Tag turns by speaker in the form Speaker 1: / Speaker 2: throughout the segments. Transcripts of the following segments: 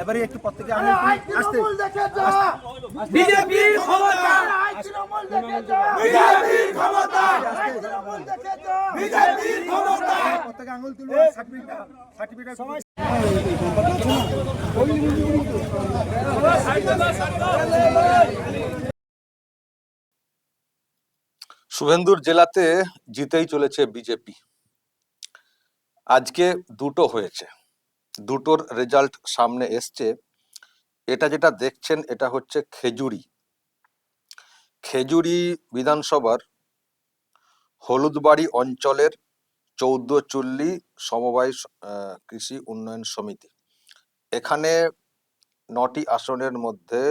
Speaker 1: এবারে একটু প্রত্যেকে আমি আসতে
Speaker 2: বিজেপির ক্ষমতা। বিজেপির ক্ষমতা। বিজেপির ক্ষমতা।
Speaker 1: প্রত্যেকে আঙুল তুলবো সার্টিফিকেট সার্টিফিকেট
Speaker 3: শুভেন্দুর জেলাতে জিতেই চলেছে বিজেপি। আজকে দুটো হয়েছে। দুটোর রেজাল্ট সামনে এসছে। এটা যেটা দেখছেন, এটা হচ্ছে খেজুরি। খেজুরি বিধানসভার হলুদবাড়ি অঞ্চলের চৌদ্দ চুল্লি সমবায় কৃষি উন্নয়ন সমিতি। এখানে নটি আসনের মধ্যে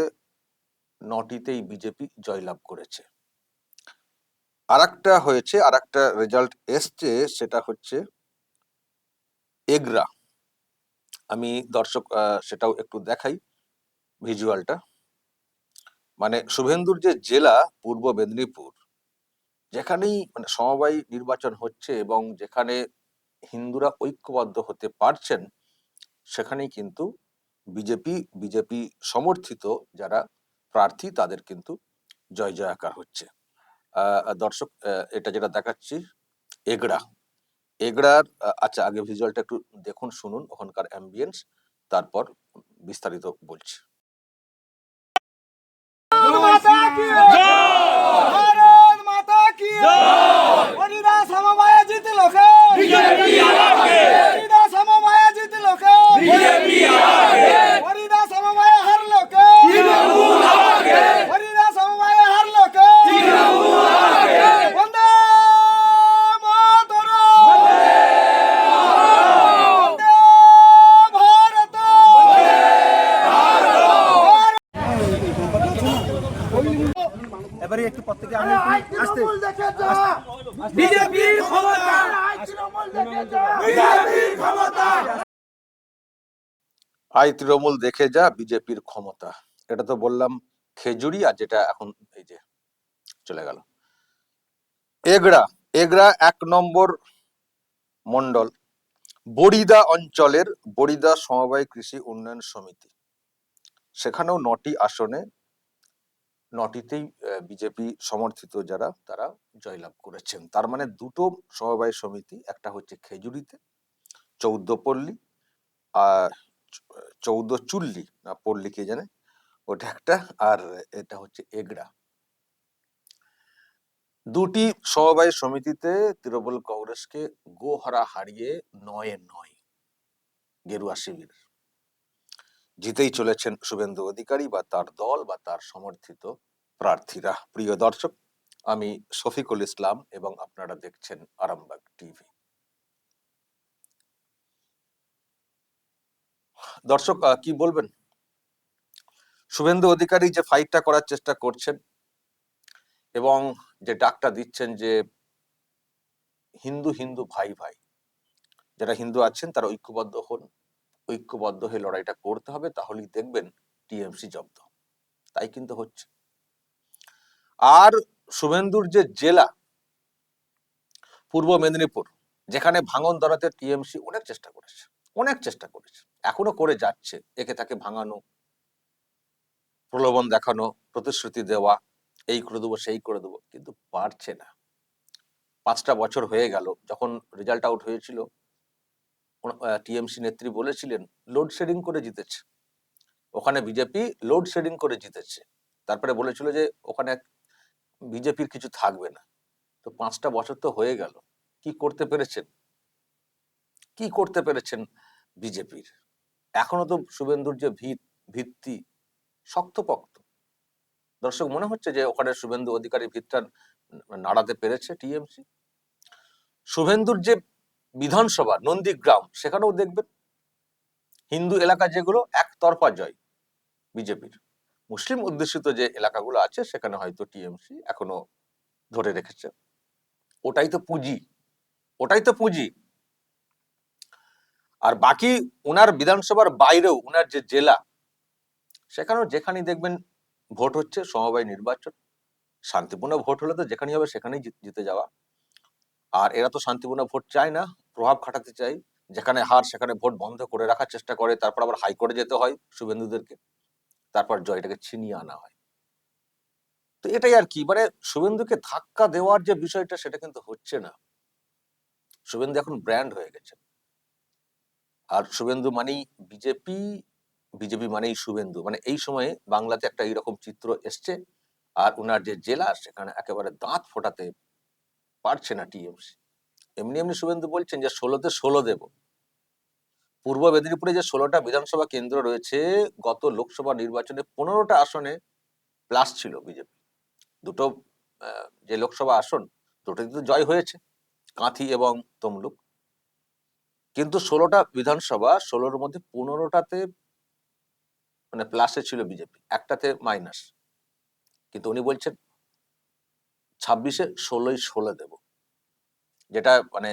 Speaker 3: নটিতেই বিজেপি জয়লাভ করেছে। আরেকটা হয়েছে, আরেকটা রেজাল্ট এসছে, সেটা হচ্ছে এগরা। আমি দর্শক সেটাও একটু দেখাই ভিজুয়ালটা মানে শুভেন্দুর যে জেলা, পূর্ব মেদিনীপুর, যেখানেই মানে সমবায় নির্বাচন হচ্ছে এবং যেখানে হিন্দুরা ঐক্যবদ্ধ হতে পারছেন, সেখানেই কিন্তু বিজেপি বিজেপি সমর্থিত যারা প্রার্থী, তাদের কিন্তু জয় জয়াকার হচ্ছে। দর্শক এটা যেটা দেখাচ্ছি, এগড়া। এগড়ার আচ্ছা আগে ভিজুয়ালটা একটু দেখুন, শুনুন, ওখানকার অ্যাম্বিয়েন্স তারপর বিস্তারিত বলছি
Speaker 2: মাতা কি ভারত মাতা কি হরিদাস সমবায় জিত লোকে বিজেপি আগে হরিদাস সমবায় জিত লোকে বিজেপি আগে হরিদাস সমবায় হার লোকে তৃণমূল আগে হরিদাস সমবায় হার লোকে তৃণমূল আগে বন্দে মাতরম বন্দে ভারত
Speaker 1: এবারে একটু প্রত্যেকে আমি আসতে
Speaker 2: বিজেপির ক্ষমতা। বিজেপির ক্ষমতা।
Speaker 3: আই তৃণমূল দেখে যা বিজেপির ক্ষমতা। এটা তো বললাম খেজুরি আর যেটা এখন এই যে চলে গেল। এগড়া এগড়া এক নম্বর মন্ডল বড়িদা অঞ্চলের বড়িদা সমবায় কৃষি উন্নয়ন সমিতি। সেখানেও নটি আসনে নটিতেই বিজেপি সমর্থিত যারা, তারা জয়লাভ করেছেন। তার মানে দুটো সমবায় সমিতি, একটা হচ্ছে খেজুরিতে চৌদ্দপল্লী আর চৌদ্দ চুল্লি, না পল্লী কে জানে, ওটা একটা, আর এটা হচ্ছে এগড়া। দুটি সমবায় সমিতিতে তৃণমূল কংগ্রেসকে গোহরা হারিয়ে নয়ে নয়, গেরুয়া শিবির। জিতেই চলেছেন শুভেন্দু অধিকারী বা তার দল বা তার সমর্থিত প্রার্থীরা। প্রিয় দর্শক, আমি শফিকুল ইসলাম এবং আপনারা দেখছেন আরামবাগ টিভি। দর্শক কি বলবেন? শুভেন্দু অধিকারী যে ফাইটটা করার চেষ্টা করছেন এবং যে ডাকটা দিচ্ছেন যে হিন্দু হিন্দু ভাই ভাই, যারা হিন্দু আছেন তারা ঐক্যবদ্ধ হন। ঐক্যবদ্ধ হয়ে লড়াইটা করতে হবে, তাহলেই দেখবেন টিএমসি জব্দ। তাই কিন্তু হচ্ছে। আর শুভেন্দুর যে জেলা, পূর্ব মেদিনীপুর, যেখানে ভাঙন ধরাতে টিএমসি অনেক চেষ্টা করেছে, অনেক চেষ্টা করেছে, এখনও করে যাচ্ছে। একে তাকে ভাঙানো, প্রলোভন দেখানো, প্রতিশ্রুতি দেওয়া, এই করে দেবো, সেই করে দেবো, কিন্তু পারছে না। পাঁচটা বছর হয়ে গেল, যখন রেজাল্ট আউট হয়েছিল টিএমসি নেত্রী বলেছিলেন লোডশেডিং করে জিতেছে। ওখানে বিজেপি লোডশেডিং করে জিতেছে। তারপরে বলেছিল যে, ওখানে বিজেপির কিছু থাকবে না। তো পাঁচটা বছর তো হয়ে গেল। কি করতে পেরেছেন? কি করতে পেরেছেন বিজেপির? এখনও তো শুভেন্দুর যে ভিত, ভিত্তি শক্তপোক্ত। দর্শক, মনে হচ্ছে যে ওখানে শুভেন্দু অধিকারী ভিতটা নাড়াতে পেরেছে টিএমসি? শুভেন্দুর যে বিধানসভা, নন্দীগ্রাম, সেখানেও দেখবেন হিন্দু এলাকা যেগুলো একতরফা জয় বিজেপির। মুসলিম অধ্যুষিত যে এলাকাগুলো আছে, সেখানে হয়তো টিএমসি এখনও ধরে রেখেছে। ওটাই তো পুঁজি, ওটাই তো পুঁজি। আর বাকি উনার বিধানসভার বাইরেও, উনার যে জেলা, সেখানেও যেখানেই দেখবেন ভোট হচ্ছে, সমবায় নির্বাচন, শান্তিপূর্ণ ভোট হলে তো যেখানেই হবে সেখানেই জিতে যাওয়া। আর এরা তো শান্তিপূর্ণ ভোট চায় না প্রভাব খাটাতে চাই, যেখানে হার সেখানে ভোট বন্ধ করে রাখার চেষ্টা করে, তারপর আবার হাইকোর্টে যেতে হয় শুভেন্দুদেরকে, তারপর জয়টাকে ছিনিয়ে আনা হয়। তো এটাই আর কি মানে শুভেন্দুকে ধাক্কা দেওয়ার যে বিষয়টা সেটা কিন্তু হচ্ছে না। শুভেন্দু এখন ব্র্যান্ড হয়ে গেছে। আর শুভেন্দু মানেই বিজেপি বিজেপি মানেই শুভেন্দু মানে এই সময়ে বাংলাতে একটা এইরকম চিত্র এসছে, আর উনার যে জেলা সেখানে একেবারে দাঁত ফোটাতে পারছে না টিএমসি। এমনি এমনি শুভেন্দু বলছেন যে ষোলোতে ষোলো দেব। পূর্ব মেদিনীপুরে যে ষোলোটা বিধানসভা কেন্দ্র রয়েছে, গত লোকসভা নির্বাচনে পনেরোটা আসনে প্লাস ছিল বিজেপি। দুটো যে লোকসভা আসন, দুটোতে তো জয় হয়েছে, কাঁথি এবং তমলুক। কিন্তু ষোলোটা বিধানসভা, ষোলোর মধ্যে পনেরোটাতে মানে প্লাসে ছিল বিজেপি, একটাতে মাইনাস কিন্তু উনি বলছেন, ছাব্বিশে ষোলোই ষোলো দেব। যেটা মানে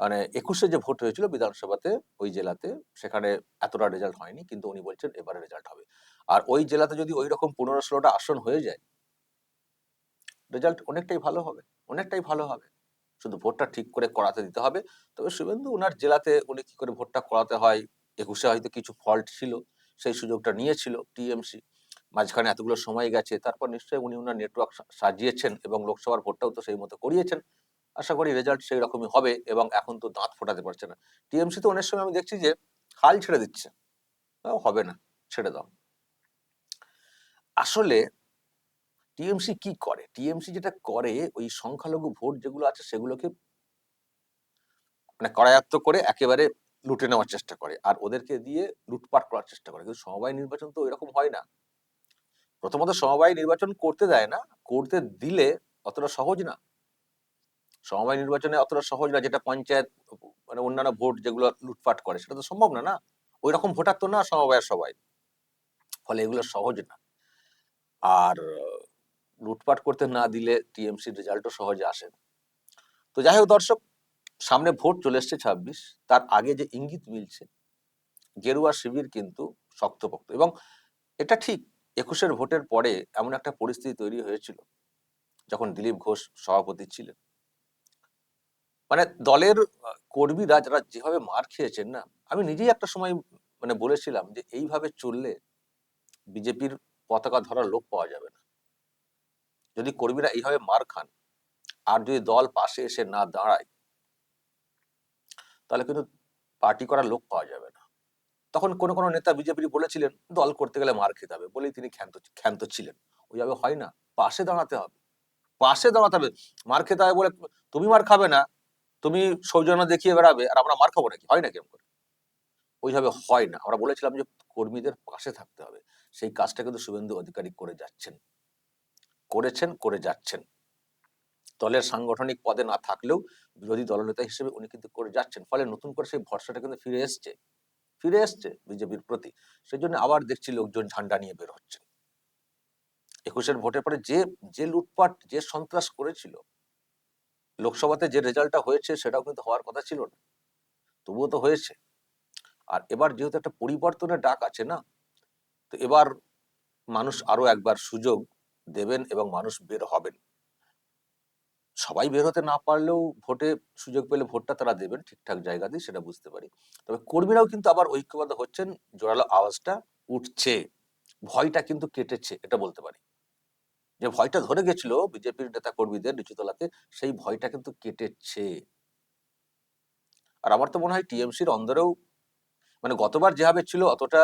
Speaker 3: মানে একুশে যে ভোট হয়েছিল বিধানসভাতে, ওই জেলাতে, সেখানে এতটা রেজাল্ট হয়নি, কিন্তু উনি বলছেন এবারে রেজাল্ট হবে। আর ওই জেলাতে যদি ওই রকম পনেরো ষোলোটা আসন হয়ে যায় রেজাল্ট অনেকটাই ভালো হবে, অনেকটাই ভালো হবে। শুধু ভোটটা ঠিক করে করাতে দিতে হবে। তবে শুভেন্দু ওনার জেলাতে উনি কি করে ভোটটা করাতে হয়, একুশে হয়তো কিছু ফল্ট ছিল, সেই সুযোগটা নিয়েছিল টিএমসি। মাঝখানে এতগুলো সময় গেছে, তারপর নিশ্চয়ই উনি ওনার নেটওয়ার্ক সাজিয়েছেন এবং লোকসভার ভোটটাও তো সেই মতো করিয়েছেন। আশা করি রেজাল্ট সেই রকমই হবে এবং এখন তো দাঁত ফোটাতে পারছে না। টিএমসি তো অনেক সময় আমি দেখছি যে হাল ছেড়ে দিচ্ছে। হবে না, ছেড়ে দাও। আসলে টিএমসি কি করে? টিএমসি যেটা করে, ওই সংখ্যালঘু ভোট যেগুলো আছে সেগুলোকে মানে করায়ত্ত করে একেবারে লুটে নেওয়ার চেষ্টা করে আর ওদেরকে দিয়ে লুটপাট করার চেষ্টা করে। কিন্তু সমবায় নির্বাচন তো এরকম হয় না। প্রথমত সমবায় নির্বাচন করতে দেয় না, করতে দিলে অতটা সহজ না। সমবায় নির্বাচনে অতটা সহজ না, যেটা পঞ্চায়েত মানে অন্যান্য ভোট যেগুলো লুটপাট করে, সেটা তো সম্ভব না না? ওই রকম ভোটার তো না সমবায়ের সবাই। ফলে এগুলো সহজ না। আর, লুটপাট করতে না দিলে টিএমসির রেজাল্টও সহজে আসে তো যাই হোক দর্শক, সামনে ভোট চলে এসছে ছাব্বিশ, তার আগে যে ইঙ্গিত মিলছে, গেরুয়া শিবির কিন্তু শক্তপোক্ত। এবং এটা ঠিক, একুশের ভোটের পরে এমন একটা পরিস্থিতি তৈরি হয়েছিল, যখন দিলীপ ঘোষ সভাপতি ছিলেন। মানে দলের কর্মীরা যারা যেভাবে মার খেয়েছেন না, আমি নিজেই একটা সময় মানে বলেছিলাম যে এইভাবে চললে বিজেপির পতাকা ধরার লোক পাওয়া যাবে না। যদি কর্মীরা এইভাবে মার খান, আর যদি দল পাশে এসে না দাঁড়ায়, তাহলে কিন্তু পার্টি করার লোক পাওয়া যাবে না। তখন কোনো কোনো নেতা বিজেপির বলেছিলেন, দল করতে গেলে মার খেতে হবে। বলেই তিনি ক্ষান্ত ক্ষান্ত ছিলেন। ওইভাবে হয় না। পাশে দাঁড়াতে হবে। পাশে দাঁড়াতে হবে। মার খেতে হবে বলে, তুমি মার খাবে না। তুমি সৌজন্য দেখিয়ে বেড়াবে আর আমরা মার খাব নাকি? হয় না কেমন করে? ওইভাবে হয় না। আমরা বলেছিলাম যে কর্মীদের পাশে থাকতে হবে। সেই কাজটা কিন্তু শুভেন্দু অধিকারী করে যাচ্ছেন। করেছেন, করে যাচ্ছেন। দলের সাংগঠনিক পদে না থাকলেও বিরোধী দলনেতা হিসেবে উনি কিন্তু করে যাচ্ছেন। ফলে নতুন করে সেই ভরসাটা কিন্তু ফিরে এসছে। ফিরে এসছে বিজেপির প্রতি। সেই জন্য আবার দেখছি লোকজন ঝান্ডা নিয়ে বের হচ্ছেন। একুশের ভোটের পরে যে যে লুটপাট, যে সন্ত্রাস করেছিল লোকসভাতে যে রেজাল্টটা হয়েছে সেটাও কিন্তু হওয়ার কথা ছিল না। তবুও তো হয়েছে। আর এবার যেহেতু একটা পরিবর্তনের ডাক আছে না, তো এবার মানুষ আরও একবার সুযোগ দেবেন এবং মানুষ বের হবেন। সবাই বের হতে না পারলেও ভোটে সুযোগ পেলে ভোটটা তারা দেবেন ঠিকঠাক জায়গাতেই, সেটা বুঝতে পারি। তবে কর্মীরাও কিন্তু আবার ঐক্যবদ্ধ হচ্ছেন, জোরালো আওয়াজটা উঠছে, ভয়টা কিন্তু কেটেছে, এটা বলতে পারি। যে ভয়টা ধরে গেছিল বিজেপির নেতা কর্মীদের নিচুতলাতে, সেই ভয়টা কিন্তু কেটেছে। আর আমার তো মনে হয় টিএমসির অন্দরেও মানে গতবার যেভাবে ছিল অতটা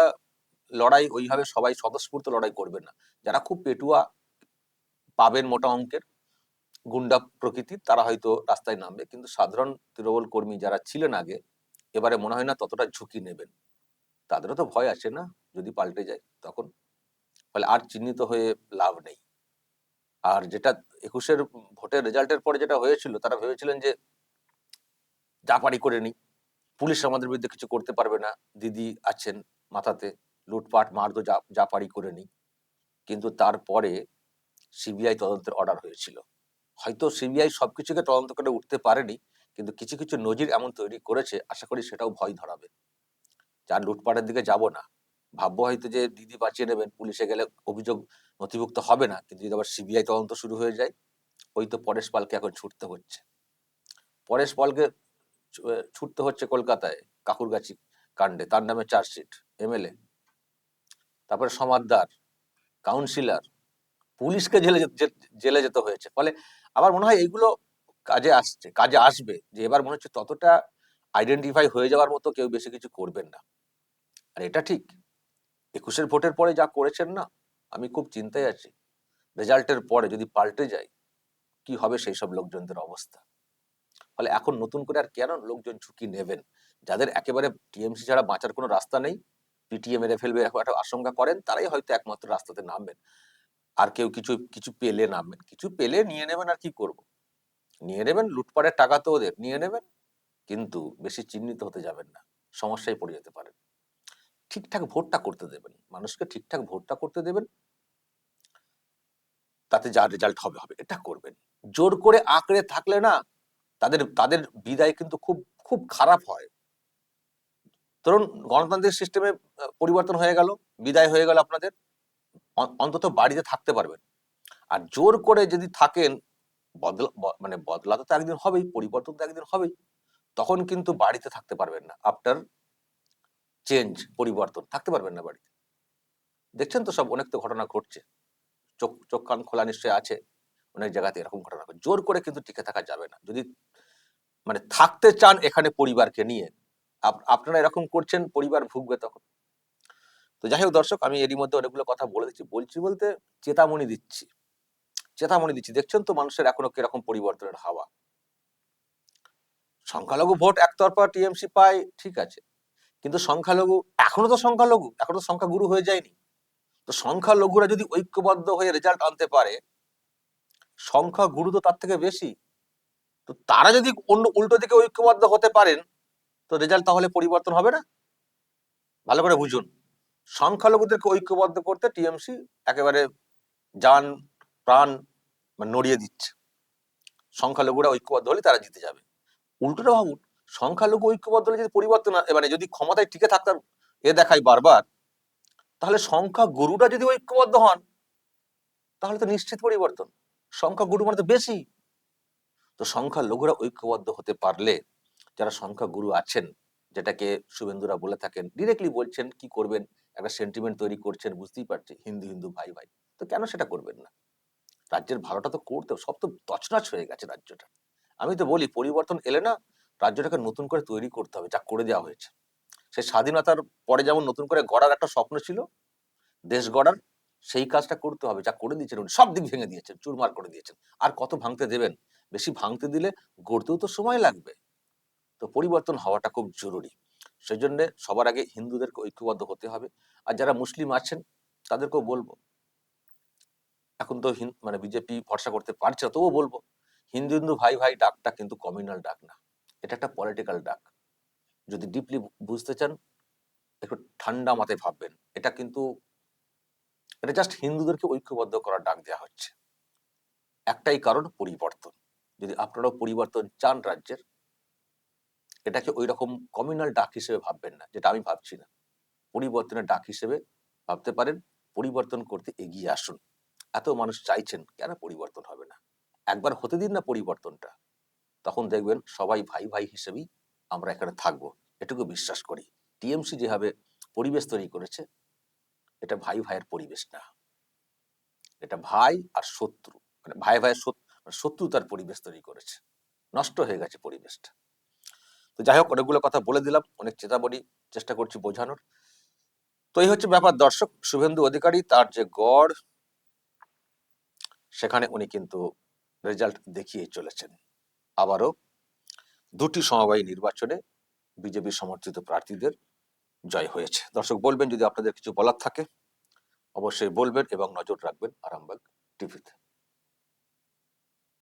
Speaker 3: লড়াই ওইভাবে সবাই স্বতঃস্ফূর্ত লড়াই করবে না। যারা খুব পেটুয়া পাবেন মোটা অঙ্কের, গুন্ডা প্রকৃতির, তারা হয়তো রাস্তায় নামবে। কিন্তু সাধারণ তৃণমূল কর্মী যারা ছিলেন আগে, এবারে মনে হয় না ততটা ঝুঁকি নেবেন। তাদেরও তো ভয় আছে না? যদি পাল্টে যায়, তখন? ফলে আর চিহ্নিত হয়ে লাভ নেই। আর যেটা একুশের ভোটের রেজাল্টের পরে যেটা হয়েছিল, তারা ভেবেছিলেন যে যা পারি করে নি পুলিশ আমাদের বিরুদ্ধে কিছু করতে পারবে না। দিদি আছেন মাথাতে, লুটপাট মারধো যা যা পারি করে নি কিন্তু তারপরে সিবিআই তদন্তের অর্ডার হয়েছিল। হয়তো সিবিআই সবকিছুকে তদন্ত করে উঠতে পারেনি, কিন্তু কিছু কিছু নজির এমন তৈরি করেছে। আশা করি সেটাও ভয় ধরাবে। যার লুটপাটের দিকে যাব না ভাববো হয়তো যে দিদি বাঁচিয়ে নেবেন, পুলিশে গেলে অভিযোগ নথিভুক্ত হবে না। কিন্তু যদি আবার সিবিআই তদন্ত শুরু হয়ে যায়, ওই তো পরেশ পালকে এখন ছুটতে হচ্ছে। পরেশ পালকে ছুটতে হচ্ছে কলকাতায়, কাকুরগাছি কাণ্ডে। তার নামে চার্জশিট, এমএলএ। তারপরে সমাদদার কাউন্সিলর, পুলিশকে জেলে জেলে যেতে হয়েছে। ফলে আমার মনে হয় এইগুলো কাজে আসছে, কাজে আসবে যে এবার মনে হচ্ছে ততটা আইডেন্টিফাই হয়ে যাওয়ার মতো কেউ বেশি কিছু করবেন না। আর এটা ঠিক। একুশের ভোটের পরে যা করেছেন না, আমি খুব চিন্তায় আছি। রেজাল্টের পরে যদি পাল্টে যায়, কি হবে সেই সব লোকজনদের অবস্থা? ফলে এখন নতুন করে আর কেন লোকজন ঝুঁকি নেবেন? যাদের একেবারে টিএমসি ছাড়া বাঁচার কোনো রাস্তা নেই, পিটিএ মেরে ফেলবে একটা আশঙ্কা করেন, তারাই হয়তো একমাত্র রাস্তাতে নামবেন। আর কেউ কিছু কিছু পেলে নামবেন। কিছু পেলে নিয়ে নেবেন আর কি করব? নিয়ে নেবেন, লুটপাটের টাকা তো ওদের, নিয়ে নেবেন। কিন্তু বেশি চিহ্নিত হতে যাবেন না। সমস্যায় পড়ে যেতে পারেন। ঠিকঠাক ভোটটা করতে দেবেন। মানুষকে ঠিকঠাক ভোটটা করতে দেবেন। তাতে যা রেজাল্ট হবে হবে, এটা করবেন। জোর করে আঁকড়ে থাকলে না, তাদের তাদের বিদায় কিন্তু খুব খুব খারাপ হয়। ধরুন গণতান্ত্রিক সিস্টেমে পরিবর্তন হয়ে গেল, বিদায় হয়ে গেল আপনাদের অন্তত বাড়িতে থাকতে পারবেন। আর জোর করে যদি থাকেন, বদলা মানে বদলা তো একদিন হবেই, পরিবর্তন তো একদিন হবেই, তখন কিন্তু বাড়িতে থাকতে পারবেন না। আফটার চেঞ্জ পরিবর্তন, থাকতে পারবেন না বাড়িতে। দেখছেন তো সব, অনেক তো ঘটনা ঘটছে। চোখ চোখ, কান খোলা নিশ্চয়ই আছে। অনেক জায়গাতে এরকম ঘটনা ঘটছে। জোর করে কিন্তু টিকে থাকা যাবে না। যদি মানে থাকতে চান এখানে পরিবারকে নিয়ে, আপ- আপনারা এরকম করছেন, পরিবার ভুগবে তখন। তো যাই হোক দর্শক, আমি এরই মধ্যে অনেকগুলো কথা বলে দিচ্ছি। বলছি বলতে চেতামণি দিচ্ছি। চেতামণি দিচ্ছি। দেখছেন তো মানুষের এখনও কীরকম পরিবর্তনের হাওয়া। সংখ্যালঘু ভোট একতরফা টিএমসি পায়, ঠিক আছে। কিন্তু সংখ্যালঘু, এখনও তো সংখ্যালঘু, এখনও তো সংখ্যাগুরু হয়ে যায়নি। তো সংখ্যালঘুরা যদি ঐক্যবদ্ধ হয়ে রেজাল্ট আনতে পারে সংখ্যা গুরু তো তার থেকে বেশি। তো তারা যদি অন্য, উল্টো দিকে ঐক্যবদ্ধ হতে পারেন, তো রেজাল্ট তাহলে পরিবর্তন হবে না? ভালো করে বুঝুন। সংখ্যালঘুদেরকে ঐক্যবদ্ধ করতে টিএমসি একেবারে যান প্রাণ মানে নড়িয়ে দিচ্ছে। সংখ্যালঘুরা ঐক্যবদ্ধ হলে তারা জিতে যাবে। উল্টোটা ভাবুন সংখ্যালঘু ঐক্যবদ্ধ যদি পরিবর্তন মানে যদি ক্ষমতায় টিকে থাকতাম, এ দেখাই বারবার, তাহলে সংখ্যা গুরুরা যদি ঐক্যবদ্ধ হন, তাহলে তো নিশ্চিত পরিবর্তন। সংখ্যা গুরু মানে তো বেশি। তো সংখ্যা লঘুরা ঐক্যবদ্ধ হতে পারলে, যারা সংখ্যা গুরু আছেন, যেটাকে শুভেন্দুরা বলে থাকেন ডিরেক্টলি বলছেন, কি করবেন? একটা সেন্টিমেন্ট তৈরি করছেন, বুঝতেই পারছি, হিন্দু হিন্দু, ভাই ভাই। তো কেন সেটা করবেন না? রাজ্যের ভালোটা তো করতে সব তো তছনছ হয়ে গেছে রাজ্যটা। আমি তো বলি, পরিবর্তন এলে না রাজ্যটাকে নতুন করে তৈরি করতে হবে, যা করে দেওয়া হয়েছে। সে স্বাধীনতার পরে যেমন নতুন করে গড়ার একটা স্বপ্ন ছিল, দেশ গড়ার সেই কাজটা করতে হবে, যা করে দিয়েছেন উনি। সব দিক ভেঙে দিয়েছেন, চুরমার করে দিয়েছেন। আর কত ভাঙতে দেবেন? বেশি ভাঙতে দিলে গড়তেও তো সময় লাগবে। তো পরিবর্তন হওয়াটা খুব জরুরি। সেই জন্য সবার আগে হিন্দুদেরকে ঐক্যবদ্ধ হতে হবে। আর যারা মুসলিম আছেন, তাদেরকেও বলব। এখন তো মানে বিজেপি ভরসা করতে পারছে তবুও বলব হিন্দু হিন্দু ভাই ভাই ডাকটা কিন্তু কমিউনাল ডাক না। এটা একটা পলিটিক্যাল ডাক যদি ডিপলি বুঝতে চান, একটু ঠান্ডা মাথায় ভাববেন। এটা কিন্তু, এটা জাস্ট হিন্দুদেরকে ঐক্যবদ্ধ করার ডাক দেওয়া হচ্ছে। একটাই কারণ, পরিবর্তন। যদি আপনারাও পরিবর্তন চান রাজ্যের, এটাকে ওই রকম কমিউনাল ডাক হিসেবে ভাববেন না, যেটা আমি ভাবছি না। পরিবর্তনের ডাক হিসেবে ভাবতে পারেন, পরিবর্তন করতে এগিয়ে আসুন। এত মানুষ চাইছেন, কেন পরিবর্তন হবে না? একবার হতে দিন না পরিবর্তনটা। তখন দেখবেন সবাই ভাই ভাই হিসেবেই আমরা এখানে থাকব। এটুকু বিশ্বাস করি। টিএমসি যেভাবে পরিবেশ তৈরি করেছে, এটা ভাই ভাইয়ের পরিবেশ না। এটা ভাই আর শত্রু। মানে ভাই ভাইয়ের মানে শত্রুতার পরিবেশ তৈরি করেছে। নষ্ট হয়ে গেছে পরিবেশটা। তো যাই হোক, অনেকগুলো কথা বলে দিলাম। অনেক চেতাবনী চেষ্টা করছি বোঝানোর। তো এই হচ্ছে ব্যাপার। দর্শক, শুভেন্দু অধিকারী, তার যে গড়, সেখানে উনি কিন্তু রেজাল্ট দেখিয়ে চলেছেন। আবারও দুটি সমবায়ী নির্বাচনে বিজেপি সমর্থিত প্রার্থীদের জয় হয়েছে। দর্শক, বলবেন যদি আপনাদের কিছু বলার থাকে, অবশ্যই বলবেন এবং নজর রাখবেন আরামবাগ টিভিতে।